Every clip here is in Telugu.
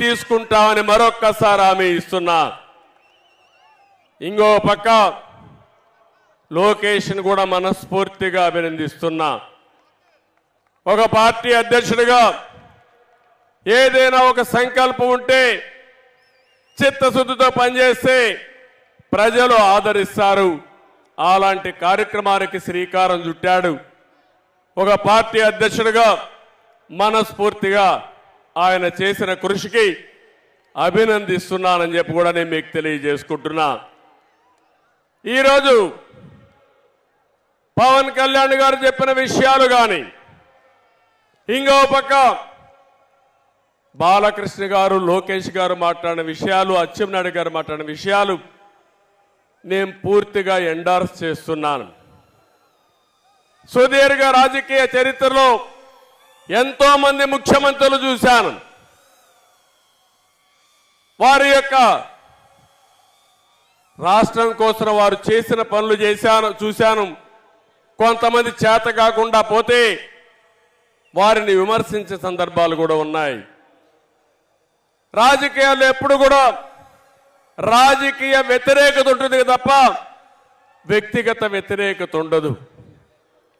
తీసుకుంటామని మరొక్కసారి హామీ ఇస్తున్నా. ఇంకో పక్క లోకేష్ని కూడా మనస్ఫూర్తిగా అభినందిస్తున్నా. ఒక పార్టీ అధ్యక్షుడిగా ఏదైనా ఒక సంకల్పం ఉంటే చిత్తశుద్ధితో పనిచేస్తే ప్రజలు ఆదరిస్తారు. అలాంటి కార్యక్రమానికి శ్రీకారం చుట్టాడు. ఒక పార్టీ అధ్యక్షుడిగా మనస్ఫూర్తిగా ఆయన చేసిన కృషికి అభినందిస్తున్నానని చెప్పి కూడా నేను మీకు తెలియజేసుకుంటున్నా. ఈరోజు పవన్ కళ్యాణ్ గారు చెప్పిన విషయాలు కానీ ఇంకో పక్క బాలకృష్ణ గారు లోకేష్ గారు మాట్లాడిన విషయాలు అచ్చెంనాయుడు గారు మాట్లాడిన విషయాలు నేను పూర్తిగా ఎండార్స్ చేస్తున్నాను. సుదీర్ఘ రాజకీయ చరిత్రలో ఎంతో మంది ముఖ్యమంత్రులు చూశాను. వారి యొక్క రాష్ట్రం కోసం వారు చేసిన పనులు చేశాను చూశాను. కొంతమంది చేత కాకుండా పోతే వారిని విమర్శించే సందర్భాలు కూడా ఉన్నాయి. రాజకీయాలు ఎప్పుడు కూడా రాజకీయ వ్యతిరేకత ఉంటుంది తప్ప వ్యక్తిగత వ్యతిరేకత ఉండదు.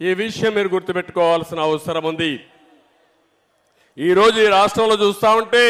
ఈ విషయం మీరు గుర్తుపెట్టుకోవాల్సిన అవసరం ఉంది. ఈరోజు ఈ రాష్ట్రంలో చూస్తా ఉంటే